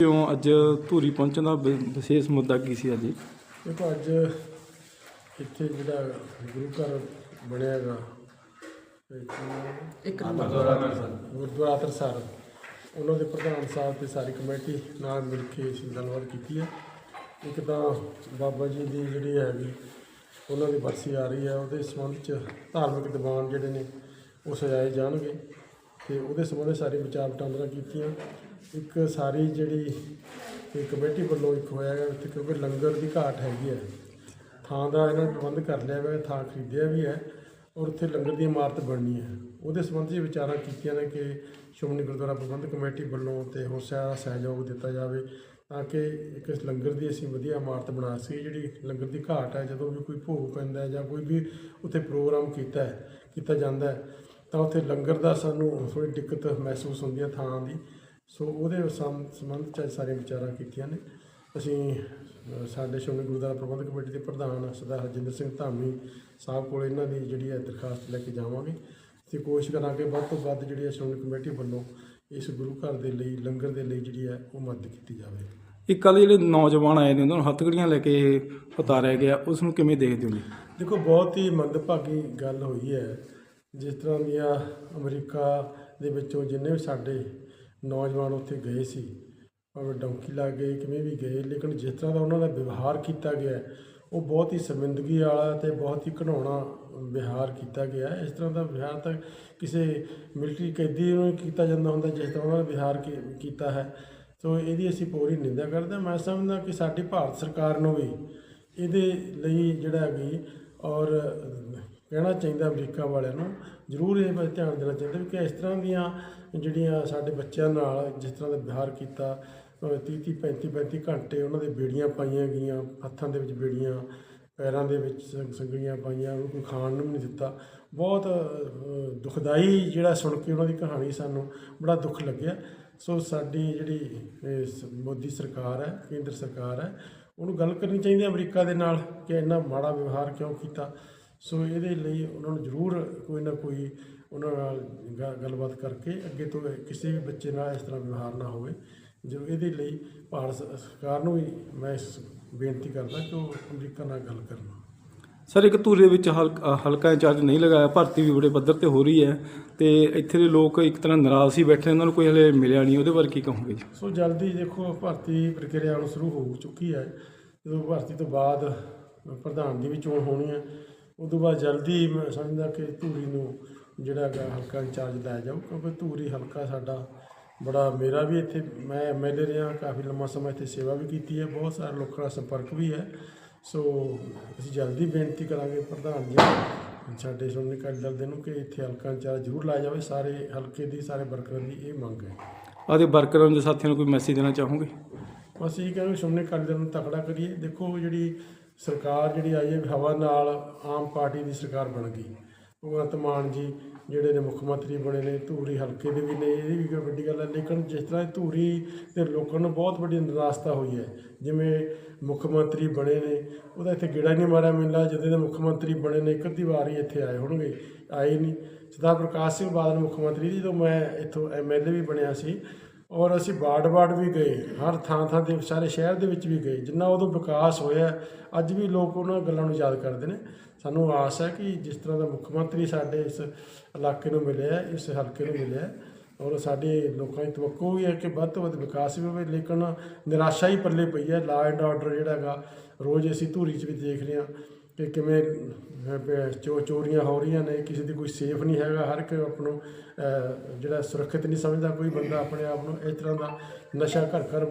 ਕਿਉਂ ਅੱਜ ਧੂਰੀ ਪਹੁੰਚਣ ਦਾ ਵਿ- ਵਿਸ਼ੇਸ਼ ਮੁੱਦਾ ਕੀ ਸੀ ਅੱਜ? ਦੇਖੋ ਅੱਜ ਇੱਥੇ ਜਿਹੜਾ ਗੁਰੂ ਘਰ ਬਣਿਆ ਹੈਗਾ ਇੱਕ ਗੁਰਦੁਆਰਾ ਅੰਮ੍ਰਿਤਸਰ ਉਹਨਾਂ ਦੇ ਪ੍ਰਧਾਨ ਸਾਹਿਬ ਤੇ ਸਾਰੀ ਕਮੇਟੀ ਨਾਲ ਮਿਲ ਕੇ ਅਸੀਂ ਗੱਲਬਾਤ ਕੀਤੀ ਹੈ। ਇੱਕ ਤਾਂ ਬਾਬਾ ਜੀ ਦੀ ਜਿਹੜੀ ਹੈਗੀ ਉਹਨਾਂ ਦੀ ਬਰਸੀ ਆ ਰਹੀ ਹੈ ਉਹਦੇ ਸੰਬੰਧ ਚ ਧਾਰਮਿਕ ਦੀਵਾਨ ਜਿਹੜੇ ਨੇ ਉਹ ਸਜਾਏ ਜਾਣਗੇ। ਤੇ ਉਹਦੇ ਸੰਬੰਧ ਸਾਰੀ ਵਿਚਾਰ ਵਟਾਂਦਰਾ ਕੀਤੀਆਂ। ਇੱਕ ਸਾਰੀ ਜਿਹੜੀ ਇਹ ਕਮੇਟੀ ਵੱਲੋਂ ਇੱਕ ਹੋਇਆ ਹੈ ਉੱਥੇ ਕਿਉਂਕਿ ਲੰਗਰ ਦੀ ਘਾਟ ਹੈਗੀ ਹੈ, ਥਾਂ ਦਾ ਇਹਨਾਂ ਨੇ ਪ੍ਰਬੰਧ ਕਰ ਲਿਆ ਹੋਇਆ ਥਾਂ ਖਰੀਦਿਆ ਵੀ ਹੈ ਔਰ ਉੱਥੇ ਲੰਗਰ ਦੀ ਇਮਾਰਤ ਬਣਨੀ ਹੈ। ਉਹਦੇ ਸੰਬੰਧ 'ਚ ਵਿਚਾਰਾਂ ਕੀਤੀਆਂ ਨੇ ਕਿ ਸ਼੍ਰੋਮਣੀ ਗੁਰਦੁਆਰਾ ਪ੍ਰਬੰਧਕ ਕਮੇਟੀ ਵੱਲੋਂ ਤੇ ਹੋਰ ਸਾਰਾ ਸਹਿਯੋਗ ਦਿੱਤਾ ਜਾਵੇ ਤਾਂ ਕਿ ਇੱਕ ਲੰਗਰ ਦੀ ਅਸੀਂ ਵਧੀਆ ਇਮਾਰਤ ਬਣਾ ਸਕੀਏ। ਜਿਹੜੀ ਲੰਗਰ ਦੀ ਘਾਟ ਹੈ, ਜਦੋਂ ਵੀ ਕੋਈ ਭੋਗ ਪੈਂਦਾ ਜਾਂ ਕੋਈ ਵੀ ਉੱਥੇ ਪ੍ਰੋਗਰਾਮ ਕੀਤਾ ਕੀਤਾ ਜਾਂਦਾ ਹੈ ਤਾਂ ਉੱਥੇ ਲੰਗਰ ਦਾ ਸਾਨੂੰ ਥੋੜੀ ਦਿੱਕਤ ਮਹਿਸੂਸ ਹੁੰਦੀ ਹੈ ਥਾਂ ਦੀ। ਸੋ ਉਹਦੇ ਸੰਬੰਧ ਚ ਸਾਰੀਆਂ ਵਿਚਾਰਾਂ ਕੀਤੀਆਂ ਨੇ। ਅਸੀਂ ਸਾਡੇ ਸ਼੍ਰੋਮਣੀ ਗੁਰਦੁਆਰਾ ਪ੍ਰਬੰਧਕ ਕਮੇਟੀ ਦੇ ਪ੍ਰਧਾਨ ਸਰਦਾਰ ਹਰਜਿੰਦਰ ਸਿੰਘ ਧਾਮੀ ਸਾਹਿਬ ਕੋਲ ਇਹਨਾਂ ਦੀ ਜਿਹੜੀ ਹੈ ਦਰਖਾਸਤ ਲੈ ਕੇ ਜਾਵਾਂਗੇ। ਤੇ ਕੋਸ਼ਿਸ਼ ਕਰਾਂਗੇ ਵੱਧ ਤੋਂ ਵੱਧ ਜਿਹੜੀ ਹੈ ਸ਼੍ਰੋਮਣੀ ਕਮੇਟੀ ਵੱਲੋਂ ਇਸ ਗੁਰੂ ਘਰ ਦੇ ਲਈ ਲੰਗਰ ਦੇ ਲਈ ਜਿਹੜੀ ਹੈ ਉਹ ਮਦਦ ਕੀਤੀ ਜਾਵੇ। ਇੱਕ ਕੱਲ ਜਿਹੜੇ ਨੌਜਵਾਨ ਆਏ ਨੇ ਉਹਨਾਂ ਨੂੰ ਹੱਥਕੜੀਆਂ ਲੈ ਕੇ ਉਤਾਰਿਆ ਗਿਆ ਉਸ ਨੂੰ ਕਿਵੇਂ ਦੇਖਦੇ ਹੋ ਜੀ? ਦੇਖੋ ਬਹੁਤ ਹੀ ਮੰਦਭਾਗੀ ਗੱਲ ਹੋਈ ਹੈ। ਜਿਸ ਤਰ੍ਹਾਂ ਦੀਆਂ ਅਮਰੀਕਾ ਦੇ ਵਿੱਚੋਂ ਜਿੰਨੇ ਵੀ ਸਾਡੇ ਨੌਜਵਾਨ ਉੱਥੇ ਗਏ ਸੀ, ਭਾਵੇਂ ਡੌਂਕੀ ਲਾ ਗਏ ਕਿਵੇਂ ਵੀ ਗਏ, ਲੇਕਿਨ ਜਿਸ ਤਰ੍ਹਾਂ ਦਾ ਉਹਨਾਂ ਦਾ ਵਿਵਹਾਰ ਕੀਤਾ ਗਿਆ, ਉਹ ਬਹੁਤ ਹੀ ਸ਼ਰਮਿੰਦਗੀ ਵਾਲਾ ਤੇ ਬਹੁਤ ਹੀ ਘਿਨਾਉਣਾ ਵਿਹਾਰ ਕੀਤਾ ਗਿਆ। ਇਸ ਤਰ੍ਹਾਂ ਦਾ ਵਿਹਾਰ ਤਾਂ ਕਿਸੇ ਮਿਲਟਰੀ ਕੈਦੀ ਨੂੰ ਕੀਤਾ ਜਾਂਦਾ ਹੁੰਦਾ, ਜਿਸ ਤਰ੍ਹਾਂ ਉਹਨਾਂ ਦਾ ਵਿਹਾਰ ਕੀ- ਕੀਤਾ ਹੈ। ਸੋ ਇਹਦੀ ਅਸੀਂ ਪੂਰੀ ਨਿੰਦਾ ਕਰਦੇ ਹਾਂ। ਮੈਂ ਸਮਝਦਾ ਕਿ ਸਾਡੀ ਭਾਰਤ ਸਰਕਾਰ ਨੂੰ ਵੀ ਇਹਦੇ ਲਈ ਜਿਹੜਾ ਹੈਗੀ ਔਰ ਕਹਿਣਾ ਚਾਹੀਦਾ ਅਮਰੀਕਾ ਵਾਲਿਆਂ ਨੂੰ। ਜ਼ਰੂਰ ਇਹ ਵੱਲ ਧਿਆਨ ਦੇਣਾ ਚਾਹੀਦਾ ਵੀ ਕਿ ਇਸ ਤਰ੍ਹਾਂ ਦੀਆਂ ਜਿਹੜੀਆਂ ਸਾਡੇ ਬੱਚਿਆਂ ਨਾਲ ਜਿਸ ਤਰ੍ਹਾਂ ਦਾ ਵਿਵਹਾਰ ਕੀਤਾ 30 30 35 35 ਘੰਟੇ ਉਹਨਾਂ ਦੇ ਬੇੜੀਆਂ ਪਾਈਆਂ ਗਈਆਂ, ਹੱਥਾਂ ਦੇ ਵਿੱਚ ਬੇੜੀਆਂ, ਪੈਰਾਂ ਦੇ ਵਿੱਚ ਸੰਗ- ਸੰਗਲੀਆਂ ਪਾਈਆਂ, ਉਹਨੂੰ ਕੋਈ ਖਾਣ ਨੂੰ ਵੀ ਨਹੀਂ ਦਿੱਤਾ। ਬਹੁਤ ਦੁਖਦਾਈ ਜਿਹੜਾ ਸੁਣ ਕੇ ਉਹਨਾਂ ਦੀ ਕਹਾਣੀ ਸਾਨੂੰ ਬੜਾ ਦੁੱਖ ਲੱਗਿਆ। ਸੋ ਸਾਡੀ ਜਿਹੜੀ ਮੋਦੀ ਸਰਕਾਰ ਹੈ, ਕੇਂਦਰ ਸਰਕਾਰ ਹੈ, ਉਹਨੂੰ ਗੱਲ ਕਰਨੀ ਚਾਹੀਦੀ ਹੈ ਅਮਰੀਕਾ ਦੇ ਨਾਲ ਕਿ ਇੰਨਾ ਮਾੜਾ ਵਿਵਹਾਰ ਕਿਉਂ ਕੀਤਾ। ਸੋ ਇਹਦੇ ਲਈ ਉਹਨਾਂ ਨੂੰ ਜ਼ਰੂਰ ਕੋਈ ਨਾ ਕੋਈ ਉਹਨਾਂ ਨਾਲ ਗੱਲਬਾਤ ਕਰਕੇ ਅੱਗੇ ਤੋਂ ਕਿਸੇ ਵੀ ਬੱਚੇ ਨਾਲ ਇਸ ਤਰ੍ਹਾਂ ਵਿਵਹਾਰ ਨਾ ਹੋਵੇ। ਜੋ ਇਹਦੇ ਲਈ ਭਾਰਤ ਸਰਕਾਰ ਨੂੰ ਵੀ ਮੈਂ ਇਸ ਬੇਨਤੀ ਕਰਦਾ ਕਿ ਉਹ ਅਮਰੀਕਾ ਨਾਲ ਗੱਲ ਕਰਨ। ਸਰ ਇੱਕ ਧੂਰੀ ਵਿੱਚ ਹਲਕਾ ਹਲਕਾ ਇੰਚਾਰਜ ਨਹੀਂ ਲਗਾਇਆ ਭਰਤੀ ਵੀ ਬੜੇ ਪੱਧਰ ਤੇ ਹੋ ਰਹੀ ਹੈ ਤੇ ਇੱਥੇ ਦੇ ਲੋਕ ਇੱਕ ਤਰ੍ਹਾਂ ਨਾਰਾਜ਼ ਸੀ ਬੈਠੇ ਉਹਨਾਂ ਨੂੰ ਕੋਈ ਹਲੇ ਮਿਲਿਆ ਨਹੀਂ ਉਹਦੇ ਬਾਰੇ ਕੀ ਕਹੋਗੇ ਜੀ? ਸੋ ਜਲਦੀ ਦੇਖੋ ਭਰਤੀ ਪ੍ਰਕਿਰਿਆ ਹੁਣ ਸ਼ੁਰੂ ਹੋ ਚੁੱਕੀ ਹੈ। ਜਦੋਂ ਭਰਤੀ ਤੋਂ ਬਾਅਦ ਪ੍ਰਧਾਨ ਦੀ ਵੀ ਚੋਣ ਹੋਣੀ ਹੈ ਉਦੋਂ ਬਾਅਦ ਜਲਦੀ ਮੈਂ ਸਮਝਦਾ ਕਿ ਧੂਰੀ ਨੂੰ ਜਿਹੜਾ ਹੈਗਾ ਹਲਕਾ ਇੰਚਾਰਜ ਲਾਇਆ ਜਾਊ ਕਿਉਂਕਿ ਧੂਰੀ ਹਲਕਾ ਸਾਡਾ ਬੜਾ ਮੇਰਾ ਵੀ ਇੱਥੇ ਮੈਂ ਐਮਐਲਏ ਰਿਹਾ ਕਾਫੀ ਲੰਮਾ ਸਮਾਂ ਇੱਥੇ ਸੇਵਾ ਵੀ ਕੀਤੀ ਹੈ ਬਹੁਤ ਸਾਰੇ ਲੋਕਾਂ ਨਾਲ ਸੰਪਰਕ ਵੀ ਹੈ। ਸੋ ਅਸੀਂ ਜਲਦੀ ਬੇਨਤੀ ਕਰਾਂਗੇ ਪ੍ਰਧਾਨ ਜੀ ਸਾਡੇ ਸ਼੍ਰੋਮਣੀ ਅਕਾਲੀ ਦਲ ਦੇ ਨੂੰ ਕਿ ਇੱਥੇ ਹਲਕਾ ਇੰਚਾਰਜ ਜ਼ਰੂਰ ਲਾਇਆ ਜਾਵੇ। ਸਾਰੇ ਹਲਕੇ ਦੀ ਸਾਰੇ ਵਰਕਰਾਂ ਦੀ ਇਹ ਮੰਗ ਹੈ। ਆਦੇ ਵਰਕਰਾਂ ਜਾਂ ਸਾਥੀਆਂ ਨੂੰ ਕੋਈ ਮੈਸੇਜ ਦੇਣਾ ਚਾਹੋਗੇ? ਬਸ ਇਹ ਕਹਿੰਦੇ ਸ਼੍ਰੋਮਣੀ ਅਕਾਲੀ ਦਲ ਨੂੰ ਤਕੜਾ ਕਰੀਏ। ਦੇਖੋ ਜਿਹੜੀ ਸਰਕਾਰ ਜਿਹੜੀ ਆਈ ਹੈ ਹਵਾ ਨਾਲ ਆਮ ਪਾਰਟੀ ਦੀ ਸਰਕਾਰ ਬਣ ਗਈ। ਭਗਵੰਤ ਮਾਨ ਜੀ ਜਿਹੜੇ ਨੇ ਮੁੱਖ ਮੰਤਰੀ ਬਣੇ ਨੇ, ਧੂਰੀ ਹਲਕੇ ਦੇ ਵੀ ਨੇ, ਇਹ ਵੀ ਕੋਈ ਵੱਡੀ ਗੱਲ ਹੈ, ਲੇਕਿਨ ਜਿਸ ਤਰ੍ਹਾਂ ਧੂਰੀ ਦੇ ਲੋਕਾਂ ਨੂੰ ਬਹੁਤ ਵੱਡੀ ਨਿਰਾਸ਼ਤਾ ਹੋਈ ਹੈ, ਜਿਵੇਂ ਮੁੱਖ ਮੰਤਰੀ ਬਣੇ ਨੇ, ਉਹਦਾ ਇੱਥੇ ਗੇੜਾ ਨਹੀਂ ਮਾਰਿਆ ਮਿਲਦਾ ਜਦੋਂ ਦੇ ਮੁੱਖ ਮੰਤਰੀ ਬਣੇ ਨੇ, ਇੱਕ ਅੱਧੀ ਵਾਰ ਹੀ ਇੱਥੇ ਆਏ ਹੋਣਗੇ, ਆਏ ਨਹੀਂ। ਸਰਦਾਰ ਪ੍ਰਕਾਸ਼ ਸਿੰਘ ਬਾਦਲ ਮੁੱਖ ਮੰਤਰੀ ਜਦੋਂ ਮੈਂ ਇੱਥੋਂ ਐਮਐਲਏ ਵੀ ਬਣਿਆ ਸੀ ਔਰ ਅਸੀਂ ਬਾੜ-ਬਾੜ ਵੀ ਗਏ, ਹਰ ਥਾਂ ਥਾਂ ਤੇ ਸਾਰੇ ਸ਼ਹਿਰ ਦੇ ਵਿੱਚ ਵੀ ਗਏ, ਜਿੰਨਾ ਉਦੋਂ ਵਿਕਾਸ ਹੋਇਆ, ਅੱਜ ਵੀ ਲੋਕ ਉਹਨਾਂ ਗੱਲਾਂ ਨੂੰ ਯਾਦ ਕਰਦੇ ਨੇ। ਸਾਨੂੰ ਆਸ ਹੈ ਕਿ ਜਿਸ ਤਰ੍ਹਾਂ ਦਾ ਮੁੱਖ ਮੰਤਰੀ ਸਾਡੇ ਇਸ ਇਲਾਕੇ ਨੂੰ ਮਿਲਿਆ, ਇਸ ਹਲਕੇ ਨੂੰ ਮਿਲਿਆ, ਔਰ ਸਾਡੇ ਲੋਕਾਂ ਦੀ ਤਵੱਕੋ ਵੀ ਹੈ ਕਿ ਵੱਧ ਤੋਂ ਵੱਧ ਵਿਕਾਸ ਵੀ ਹੋਵੇ, ਲੇਕਿਨ ਨਿਰਾਸ਼ਾ ਹੀ ਪੱਲੇ ਪਈ ਹੈ ਲਾ ਐਂਡ ਆਰਡਰ ਜਿਹੜਾ ਹੈਗਾ, ਰੋਜ਼ ਅਸੀਂ ਧੂਰੀ 'ਚ ਵੀ ਦੇਖ ਰਹੇ ਹਾਂ। ਕਿ ਕਿਵੇਂ ਚੋ, ਚੋਰੀਆਂ ਹੋ ਰਹੀਆਂ ਨੇ, ਕਿਸੇ ਦੀ ਕੋਈ ਸੇਫ ਨਹੀਂ ਹੈਗਾ, ਹਰ ਇੱਕ ਆਪ ਨੂੰ ਜਿਹੜਾ ਸੁਰੱਖਿਅਤ ਨਹੀਂ ਸਮਝਦਾ, ਕੋਈ ਬੰਦਾ ਆਪਣੇ ਆਪ ਨੂੰ ਇਸ ਤਰ੍ਹਾਂ ਦਾ ਨਸ਼ਾ ਘਰ ਘਰ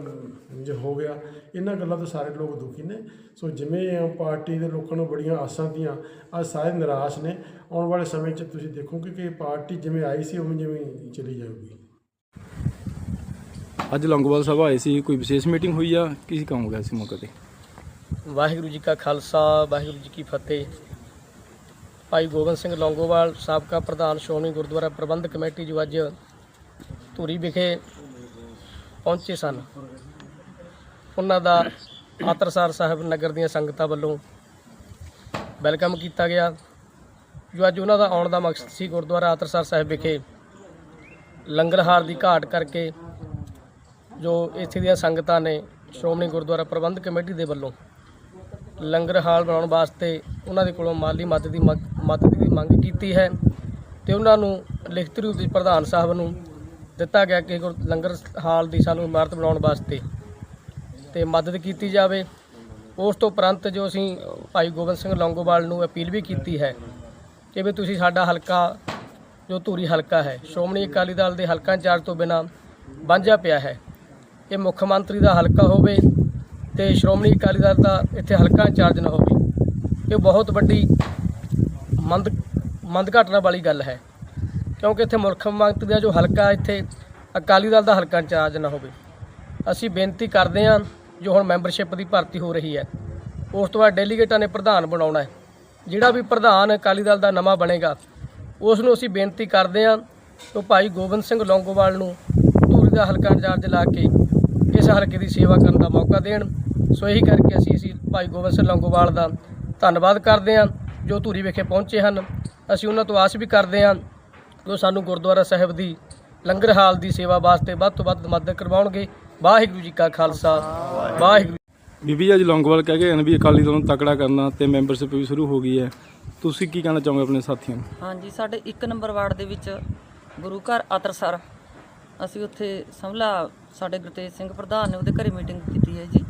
ਜੋ ਹੋ ਗਿਆ। ਇਹਨਾਂ ਗੱਲਾਂ ਤੋਂ ਸਾਰੇ ਲੋਕ ਦੁਖੀ ਨੇ। ਸੋ ਜਿਵੇਂ ਪਾਰਟੀ ਦੇ ਲੋਕਾਂ ਨੂੰ ਬੜੀਆਂ ਆਸਾਂ ਦੀਆਂ, ਅੱਜ ਸਾਰੇ ਨਿਰਾਸ਼ ਨੇ। ਆਉਣ ਵਾਲੇ ਸਮੇਂ 'ਚ ਤੁਸੀਂ ਦੇਖੋਗੇ ਕਿ ਇਹ ਪਾਰਟੀ ਜਿਵੇਂ ਆਈ ਸੀ, ਉਵੇਂ ਜਿਵੇਂ ਚਲੀ ਜਾਊਗੀ। ਅੱਜ ਲੌਂਗੋਵਾਲ ਸਭਾ ਆਏ ਸੀ, ਕੋਈ ਵਿਸ਼ੇਸ਼ ਮੀਟਿੰਗ ਹੋਈ ਆ? ਕੀ ਕਹੋਗੇ ਇਸ ਮੌਕੇ ਤੇ? ਵਾਹਿਗੁਰੂ ਜੀ ਕਾ ਖਾਲਸਾ, ਵਾਹਿਗੁਰੂ ਜੀ ਕੀ ਫਤਿਹ। ਭਾਈ ਗੋਬਿੰਦ ਸਿੰਘ ਲੌਂਗੋਵਾਲ ਸਾਬਕਾ ਪ੍ਰਧਾਨ ਸ਼੍ਰੋਮਣੀ ਗੁਰਦੁਆਰਾ ਪ੍ਰਬੰਧਕ ਕਮੇਟੀ ਜੋ ਅੱਜ ਧੂਰੀ ਵਿਖੇ ਪਹੁੰਚੇ ਸਨ। ਉਹਨਾਂ ਦਾ ਆਤਰਸਾਰ ਸਾਹਿਬ ਨਗਰ ਦੀਆਂ ਸੰਗਤਾਂ ਵੱਲੋਂ ਵੈਲਕਮ ਕੀਤਾ ਗਿਆ। ਜੋ ਅੱਜ ਉਹਨਾਂ ਦਾ ਆਉਣ ਦਾ ਮਕਸਦ ਸੀ ਗੁਰਦੁਆਰਾ ਆਤਰਸਾਰ ਸਾਹਿਬ ਵਿਖੇ ਲੰਗਰ ਹਾਰ ਦੀ ਘਾਟ ਕਰਕੇ ਜੋ ਇੱਥੇ ਦੀਆਂ ਸੰਗਤਾਂ ਨੇ ਸ਼੍ਰੋਮਣੀ ਗੁਰਦੁਆਰਾ ਪ੍ਰਬੰਧਕ ਕਮੇਟੀ ਦੇ ਵੱਲੋਂ ਲੰਗਰ ਹਾਲ ਬਣਾਉਣ ਵਾਸਤੇ ਉਹਨਾਂ ਦੇ ਕੋਲੋਂ ਮਾਲੀ ਮਦਦ ਦੀ ਮੰਗ- ਮਦਦ ਦੀ ਮੰਗ ਕੀਤੀ ਹੈ ਤੇ ਉਹਨਾਂ ਨੂੰ ਲਿਖਤੀ ਰੂਪ ਵਿੱਚ ਪ੍ਰਧਾਨ ਸਾਹਿਬ ਨੂੰ ਦਿੱਤਾ ਗਿਆ ਕਿ ਗੁਰ- ਲੰਗਰ ਹਾਲ ਦੀ ਸਾਨੂੰ ਇਮਾਰਤ ਬਣਾਉਣ ਵਾਸਤੇ ਤੇ ਮਦਦ ਕੀਤੀ ਜਾਵੇ। ਉਸ ਤੋਂ ਉਪਰੰਤ ਜੋ ਅਸੀਂ ਭਾਈ ਗੋਬਿੰਦ ਸਿੰਘ ਲੌਂਗੋਵਾਲ ਨੂੰ ਅਪੀਲ ਵੀ ਕੀਤੀ ਹੈ ਕਿ ਵੀ ਤੁਸੀਂ ਸਾਡਾ ਹਲਕਾ, ਜੋ ਧੂਰੀ ਹਲਕਾ ਹੈ, ਸ਼੍ਰੋਮਣੀ ਅਕਾਲੀ ਦਲ ਦੇ ਹਲਕਾ ਇੰਚਾਰਜ ਤੋਂ ਬਿਨਾ ਵਾਂਝਾ ਪਿਆ ਹੈ। ਇਹ ਮੁੱਖ ਮੰਤਰੀ ਦਾ ਹਲਕਾ ਹੋਵੇ ਤੇ ਸ਼੍ਰੋਮਣੀ ਅਕਾਲੀ ਦਲ ਦਾ ਇੱਥੇ ਹਲਕਾ ਇੰਚਾਰਜ ਨਾ ਹੋਵੇ। ਇਹ ਬਹੁਤ ਵੱਡੀ ਮੰਦ ਮੰਦ ਘਟਨਾ ਵਾਲੀ ਗੱਲ ਹੈ। ਕਿਉਂਕਿ ਇੱਥੇ ਮੁੱਖ ਮੰਗਤ ਦਾ ਜੋ ਹਲਕਾ ਇੱਥੇ, ਅਕਾਲੀ ਦਲ ਦਾ ਹਲਕਾ ਇੰਚਾਰਜ ਨਾ ਹੋਵੇ। ਅਸੀਂ ਬੇਨਤੀ ਕਰਦੇ ਹਾਂ, ਜੋ ਹੁਣ ਮੈਂਬਰਸ਼ਿਪ ਦੀ ਭਰਤੀ ਹੋ ਰਹੀ ਹੈ, ਉਸ ਤੋਂ ਬਾਅਦ ਡੈਲੀਗੇਟਾਂ ਨੇ ਪ੍ਰਧਾਨ ਬਣਾਉਣਾ ਹੈ। ਜਿਹੜਾ ਵੀ ਪ੍ਰਧਾਨ ਅਕਾਲੀ ਦਲ ਦਾ ਨਵਾਂ ਬਣੇਗਾ, ਉਸ ਨੂੰ ਅਸੀਂ ਬੇਨਤੀ ਕਰਦੇ ਹਾਂ ਕਿ ਭਾਈ ਗੋਬਿੰਦ ਸਿੰਘ ਲੌਂਗੋਵਾਲ ਨੂੰ ਧੂਰੀ ਦਾ ਹਲਕਾ ਇੰਚਾਰਜ ਲਾ ਕੇ ਇਸ ਹਲਕੇ ਦੀ ਸੇਵਾ ਕਰਨ ਦਾ ਮੌਕਾ ਦੇਣ। ਸੋ ਇਹੀ ਕਰਕੇ ਅਸੀਂ ਅਸੀਂ ਭਾਈ ਗੋਬਿੰਦ ਸਿੰਘ ਲੌਂਗੋਵਾਲ ਦਾ ਧੰਨਵਾਦ ਕਰਦੇ ਹਾਂ ਜੋ ਧੂਰੀ ਵਿਖੇ ਪਹੁੰਚੇ ਹਨ। ਅਸੀਂ ਉਹਨਾਂ ਤੋਂ ਆਸ ਵੀ ਕਰਦੇ ਹਾਂ ਕਿ ਉਹ ਸਾਨੂੰ ਗੁਰਦੁਆਰਾ ਸਾਹਿਬ ਦੀ ਲੰਗਰ ਹਾਲ ਦੀ ਸੇਵਾ ਵਾਸਤੇ ਵੱਧ ਤੋਂ ਵੱਧ ਮਦਦ ਕਰਵਾਉਣਗੇ। ਵਾਹਿਗੁਰੂ ਜੀ ਕਾ ਖਾਲਸਾ। ਵਾਹਿਗੁਰੂ ਬੀਬੀ ਜੀ ਅੱਜ ਲੌਂਗੋਵਾਲ ਕਹਿ ਗਏ ਹਨ ਵੀ ਅਕਾਲੀ ਦਲ ਨੂੰ ਤਕੜਾ ਕਰਨਾ ਤੇ ਮੈਂਬਰਸ਼ਿਪ ਵੀ ਸ਼ੁਰੂ ਹੋ ਗਈ ਹੈ। ਤੁਸੀਂ ਕੀ ਕਹਿਣਾ ਚਾਹੋਗੇ ਆਪਣੇ ਸਾਥੀਆਂ ਨੂੰ? ਹਾਂਜੀ ਸਾਡੇ 1 ਨੰਬਰ ਵਾਰਡ ਦੇ ਵਿੱਚ ਗੁਰੂ ਘਰ ਅਤਰਸਰ ਅਸੀਂ ਉੱਥੇ ਸਮਲਾ ਸਾਡੇ ਗੁਰਤੇਜ ਸਿੰਘ ਪ੍ਰਧਾਨ ਨੇ ਉਹਦੇ ਘਰੇ ਮੀਟਿੰਗ ਕੀਤੀ ਹੈ ਜੀ।